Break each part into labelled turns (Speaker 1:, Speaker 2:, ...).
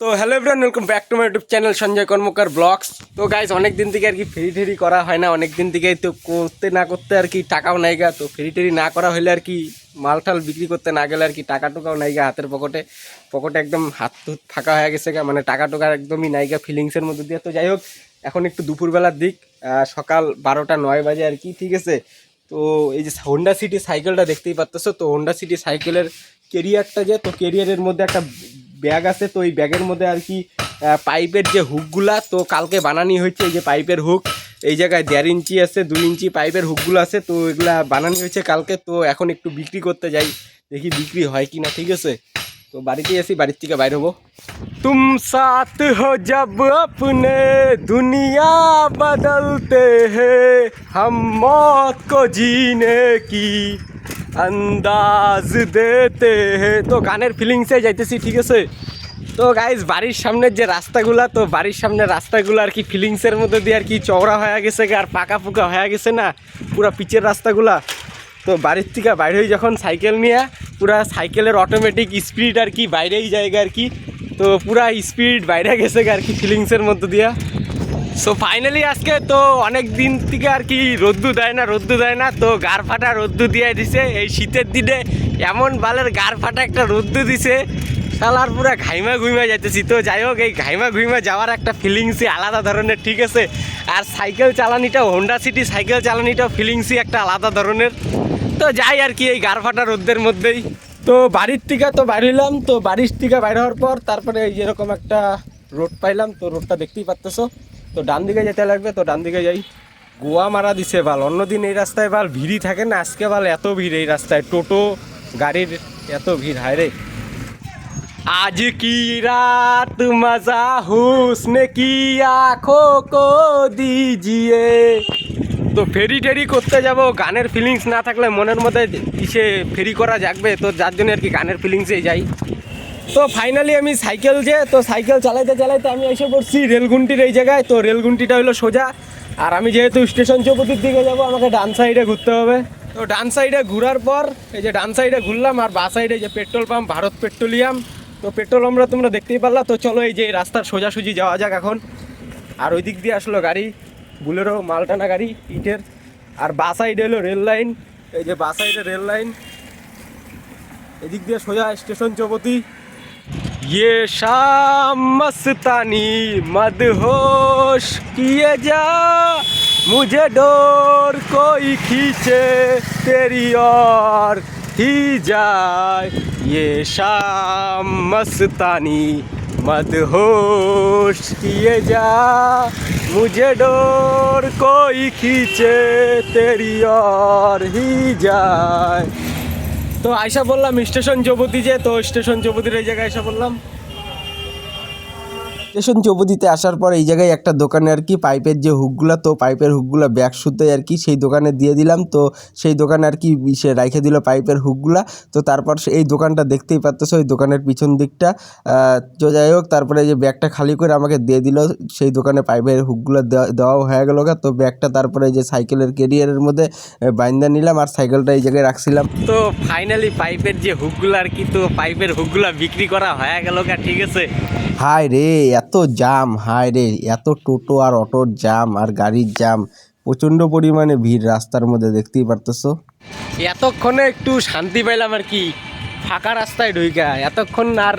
Speaker 1: তো hello everyone welcome back to my YouTube channel Sanjay Karmakar vlogs তো guys অনেক দিন থেকে আর কি ফেরি টেরি করা হয় না অনেক দিন থেকে তো করতে না করতে আর কি টাকাও নাই গা। তো ফেরি টেরি না করা হলে আর কি মাল টাল বিক্রি করতে না গেলে আর কি টাকা টুকাও নাই গা হাতের পকেটে। পকেটে একদম হাত তুত ফাঁকা হয়ে গেছে গা মানে টাকা টুকা একদমই নাই গা ফিলিংসের মধ্যে দিয়ে। তো যাই হোক, এখন একটু দুপুরবেলার দিক সকাল বারোটা নয় বাজে আর কি, ঠিক আছে? তো এই যে হোন্ডা সিটি সাইকেলটা দেখতেই পাচ্তেছো তো হোন্ডা সিটি সাইকেলের কেরিয়ারটা যে, তো কেরিয়ারের মধ্যে একটা ব্যাগ আছে, তো এই ব্যাগের মধ্যে আর কি পাইপের যে হুকগুলা তো কালকে বানানি হয়েছে, এই যে পাইপের হুক এই জায়গায় দেড় ইঞ্চি আছে দু ইঞ্চি পাইপের হুকগুলো আছে, তো এগুলা বানানি হয়েছে কালকে, তো এখন একটু বিক্রি করতে যাই, দেখি বিক্রি হয় কি না ঠিক আছে? তো বাড়িতেই আসি বাড়ির থেকে বাইর হব। তুম সাত হো আপনে দুনিয়া বদলতে হে, হাম মত কো জিনে কি। আন্দাজ দেতে তো গানের ফিলিংসে যাইতেছি, ঠিক আছে? তো গাইজ বাড়ির সামনের যে রাস্তাগুলা, তো বাড়ির সামনের রাস্তাগুলো আর কি ফিলিংসের মধ্যে দিয়ে আর কি চওড়া হয়ে গেছে আর পাকা ফুকা হয়ে গেছে না, পুরা পিচের রাস্তাগুলা। তো বাড়ির থেকে বাইরে হয়ে যখন সাইকেল নিয়ে, পুরা সাইকেলের অটোমেটিক স্পিড আর কি বাইরেই জায়গা আর কি। তো পুরা স্পিড বাইরে গেছে আর কি ফিলিংসের মধ্যে দিয়া। সো ফাইনালি আজকে তো অনেক দিন থেকে আর কি রোদ্দু দেয় না, রোদ্দু দেয় না। তো গার ফাটা রোদ্দু দিয়ে দিছে। এই শীতের দিনে এমন বালের গার ফাটা একটা রোদ্দু দিছে, শালার পুরা ঘাইমা ঘুইমা যাইতেছি। তো যাই হোক, এই ঘাইমা ঘুইমা যাওয়ার একটা ফিলিংসই আলাদা ধরনের, ঠিক আছে? আর সাইকেল চালানিটাও হোন্ডা সিটি সাইকেল চালানিটাও ফিলিংসই একটা আলাদা ধরনের। তো যাই আর কি, এই গার ফাটা রোদ্দের মধ্যেই। তো বাড়ির টিকা তো বাইর হইলাম। তো বাড়ির টিকা বাইর হওয়ার পর তারপরে এই যেরকম একটা রোড পাইলাম, তো রোডটা দেখতেই পারতেছো। তো ডান দিকে যেতে লাগবে, তো ডান দিকে যাই। গোয়া মারা দিছে ভালো অন্যদিন এই রাস্তায় ভালো ভিড়ই থাকে না, আজকে ভালো এত ভিড় এই রাস্তায়। টোটো, গাড়ির এত ভিড়, হায় রে। আজ কি রাত মজা হুসনে কি আখো কো দিজিয়ে। তো ফেরি টেরি করতে যাব, গানের ফিলিংস না থাকলে মনের মধ্যে সে ফেরি করা যাকবে তো যার জন্য আর কি গানের ফিলিংসেই যাই। তো ফাইনালি আমি সাইকেল যে, তো সাইকেল চালাইতে চালাইতে আমি এসে পড়ছি রেলগুন্টির এই জায়গায়। তো রেলগুন্টিটা হলো সোজা। আর আমি যেহেতু স্টেশন চৌপতির দিকে যাব, আমাকে ডান সাইডে ঘুরতে হবে। তো ডান সাইডে ঘোরার পর, এই যে ডান সাইডে ঘুরলাম, আর বা সাইডে যে পেট্রোল পাম্প, ভারত পেট্রোলিয়াম। তো পেট্রোল আমরা তোমরা দেখতেই পারলা। তো চলো এই যে রাস্তার সোজাসুজি যাওয়া যাক এখন। আর ওই দিক দিয়ে আসলো গাড়ি, বুলেরো মালটানা গাড়ি, ইটের। আর বা সাইডে হলো রেল লাইন। এই যে বা সাইডে রেল লাইন। এদিক দিয়ে সোজা স্টেশন চৌপতি। ये शाम मस्तानी मदहोश किए जा। मुझे डोर कोई खींचे, तेरी और ही जाए। ये शाम मस्तानी मदहोश किए जा। मुझे डोर कोई खींचे, तेरी और ही जाए। তো আইসা বললাম স্টেশন যুবতী যে তো স্টেশন যুবতীর এই জায়গায় আয়সা বললাম।
Speaker 2: স্টেশন চৌপতিতে আসার পর এই জায়গায় একটা দোকানে আর কি পাইপের যে হুকগুলো তো পাইপের হুকগুলো ব্যাগ সুতে আর কি সেই দোকানে দিয়ে দিলাম। তো সেই দোকানে আর কি সে রাইখে দিল পাইপের হুকগুলা। তো তারপর সে- এই দোকানটা দেখতেই পারতেছো ওই দোকানের পিছন দিকটা। তো যাই হোক তারপরে যে ব্যাগটা খালি করে আমাকে দিয়ে দিল সেই দোকানে পাইপের হুকগুলো দেওয়া দেওয়াও হয়ে গেল গা। তো ব্যাগটা তারপরে যে সাইকেলের কেরিয়ারের মধ্যে বাইন্দা নিলাম আর সাইকেলটা এই জায়গায় রাখছিলাম।
Speaker 1: তো ফাইনালি পাইপের যে হুকগুলো আর কি তো পাইপের হুকগুলো বিক্রি করা হয়ে গেল ঠিক আছে?
Speaker 2: হায় রে এত জাম, হায় রে, এত টোটো আর অটোর জাম আর গাড়ির জাম। প্রচণ্ড পরিমাণে ভিড় রাস্তার মধ্যে, দেখতেই পারতেছো?
Speaker 1: এতক্ষণে একটু শান্তি পাইলাম আর কি। ফাঁকা রাস্তায় ঢুইকা। এতক্ষণ আর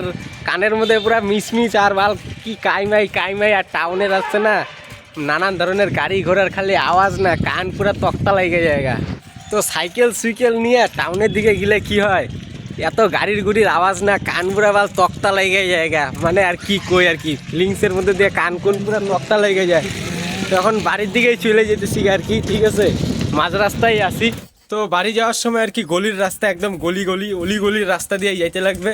Speaker 1: কানের মধ্যে পুরো মিসমিস আর বাল কি কাইমাই কাইমাই আর টাউনের আসছে না। নানান ধরনের গাড়ি ঘোড়ার খালি আওয়াজ না, কান পুরা তক্তা লেগে জায়গা। তো সাইকেল সুইকেল নিয়ে টাউনের দিকে গেলে কি হয়? এত গাড়ির গুড়ির আওয়াজ না, কান পুরা বাল তক্তা লেগে জায়গা মানে আর কি কই আর কি ফিলিংসের মধ্যে দিয়ে কান কোন পুরা তক্তা লেগে যায়। তখন বাড়ির দিকেই চলে যেতেছি আর কি, ঠিক আছে? মাঝ রাস্তায় আসি তো বাড়ি যাওয়ার সময় আর কি গলির রাস্তা একদম গলি গলি, অলি গলির রাস্তা দিয়ে যাইতে লাগবে।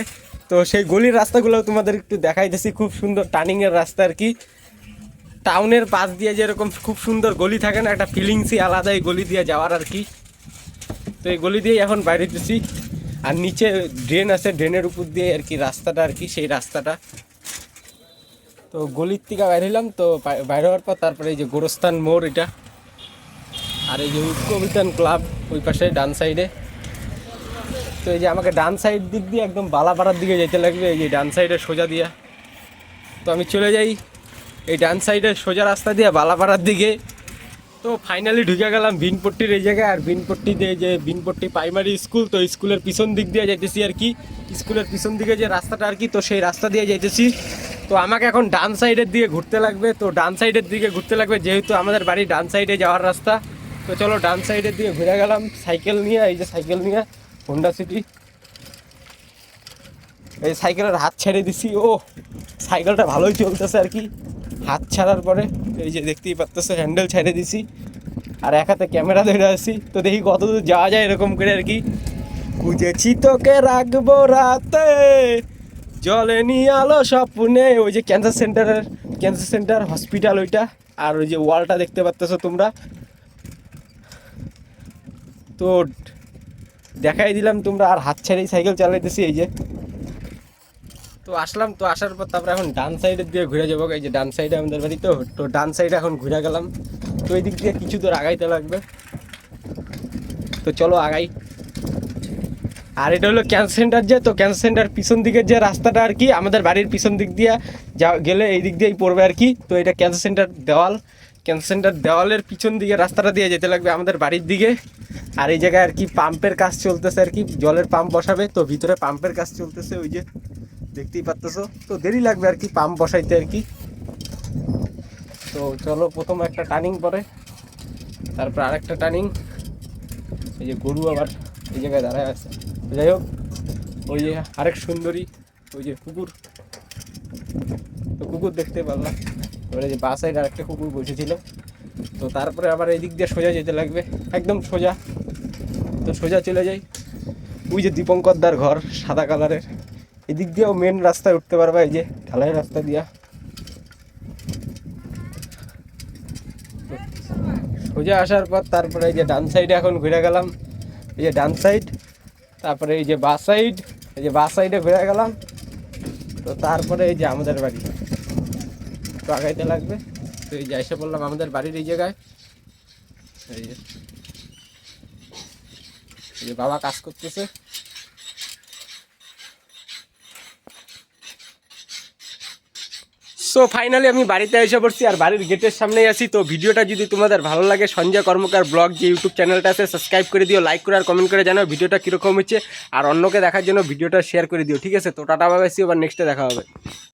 Speaker 1: তো সেই গলির রাস্তাগুলো তোমাদের একটু দেখাইতেছি, খুব সুন্দর টার্নিংয়ের রাস্তা আর কি। টাউনের পাশ দিয়ে যেরকম খুব সুন্দর গলি থাকে না, একটা ফিলিংসই আলাদা এই গলি দিয়ে যাওয়ার আর কি। তো এই গলি দিয়েই এখন বাইরে যেতেছি। আর নিচে ড্রেন আছে ড্রেনের উপর দিয়ে আর কি রাস্তাটা আর কি, সেই রাস্তাটা। তো গলির থেকে বাইরে হলাম তো বাই- বাইরে হওয়ার পর তারপরে এই যে গোরস্থান মোড় এটা। আর এই যে ঐক্যবিতান ক্লাব, ওই পাশে ডান সাইডে তো এই যে আমাকে ডান সাইড দিক দিয়ে একদম বালাপাড়ার দিকে যেতে লাগবে, এই যে ডান সাইডে সোজা দিয়া। তো আমি চলে যাই। এই ডান সাইডে সোজা রাস্তা দিয়ে বালাপাড়ার দিকে। তো ফাইনালি ঢুকে গেলাম বিনপট্টির এই জায়গায়। আর বিনপট্টি দিয়ে যে বিনপট্টি প্রাইমারি স্কুল তো স্কুলের পিছন দিক দিয়ে যাইতেছি আর কি। স্কুলের পিছন দিকে যে রাস্তাটা আর কি, তো সেই রাস্তা দিয়ে যাইতেছি। তো আমাকে এখন ডান সাইডের দিকে ঘুরতে লাগবে। তো ডান সাইডের দিকে ঘুরতে লাগবে, যেহেতু আমাদের বাড়ি ডান সাইডে যাওয়ার রাস্তা। তো চলো ডান সাইডের দিকে ঘুরে গেলাম। সাইকেল নিয়ে, এই যে সাইকেল নিয়ে হোন্ডা সিটি এই সাইকেলের হাত ছেড়ে দিছি। ও সাইকেলটা ভালোই চলতেছে আর কি। হাত ছাড়ার পরে, এই যে দেখতেই পারতেছে হ্যান্ডেল ছেড়ে দিছি। আর এক হাতে ক্যামেরা ধরে আসি তো দেখি কতদূর যাওয়া যায় এরকম করে আর কি। খুঁজেছি তোকে রাখব রাতে। জলে নিয়ে আলো স্বপ্নে। ওই যে ক্যান্সার সেন্টারের ক্যান্সার সেন্টার হসপিটাল ওইটা। আর ওই যে ওয়ালটা দেখতে পারতেছো তোমরা। তো দেখাই দিলাম তোমরা। আর হাত ছেড়েই সাইকেল চালাইতেছি এই যে। তো আসলাম, তো আসার পর তারপরে এখন ডান সাইডের দিয়ে ঘুরে যাব। এই যে ডান সাইডে আমাদের বাড়ি, তো তো ডান সাইডে এখন ঘুরে গেলাম। তো এই দিক দিয়ে কিছু দূর আগাইতে লাগবে। তো চলো আগাই। আর এটা হলো ক্যান্সার সেন্টার যে, তো ক্যান্সার সেন্টার পিছন দিকের যে রাস্তাটা আর কি, আমাদের বাড়ির পিছন দিক দিয়ে যা, গেলে এই দিক দিয়েই পড়বে আর কি। তো এটা ক্যান্সার সেন্টার দেওয়াল। ক্যান্সার সেন্টার দেওয়ালের পিছন দিকে রাস্তাটা দিয়ে যেতে লাগবে আমাদের বাড়ির দিকে। আর এই জায়গায় আর কি পাম্পের কাজ চলতেছে আর কি, জলের পাম্প বসাবে। তো ভিতরে পাম্পের কাজ চলতেছে, ওই যে। দেখতেই পারতেছো? তো দেরি লাগবে আর কি, পাম্প বসাইতে আর কি। তো চলো, প্রথম একটা টার্নিং পরে, তারপর আরেকটা টার্নিং এই যে গরু আবার এই জায়গায় দাঁড়ায় আছে। যাই হোক, ওই যে আরেক সুন্দরী, ওই যে কুকুর। তো কুকুর দেখতে পারলাম। এবারে যে বাস সাইড আরেকটা কুকুর বসেছিল। তো তারপরে আবার এই দিক দিয়ে সোজা যেতে লাগবে। একদম সোজা। তো সোজা চলে যাই। ওই যে দীপঙ্করদার ঘর, সাদা কালারের এদিক দিয়েও মেন রাস্তায় উঠতে পারবা, এই যে ঢালাই রাস্তা দিয়া। সোজা আসার পর তারপরে এই যে ডান সাইডে এখন ঘুরে গেলাম। এই যে ডান সাইড তারপরে এই যে বাস সাইড এই যে বাস সাইডে ঘুরে গেলাম। তো তারপরে এই যে আমাদের বাড়ি। তো আগাইতে লাগবে। তো এই যে এসে বললাম আমাদের বাড়ির এই জায়গায়। এই যে। এই যে বাবা কাজ করতেছে। সো ফাইনালি আমি বাড়িতে এসে পড়ছি আর বাড়ির গেটের সামনেই আছি। তো ভিডিওটা যদি তোমাদের ভালো লাগে, সঞ্জয় কর্মকার ব্লগ যে ইউটিউব চ্যানেলটা আছে সাবস্ক্রাইব করে দিও লাইক করে আর কমেন্ট করে জানাও ভিডিওটা কীরকম হচ্ছে। আর অন্যকে দেখার জন্য ভিডিওটা শেয়ার করে দিও, ঠিক আছে? তো টাটা বাবাসি আবার নেক্সটে দেখা হবে।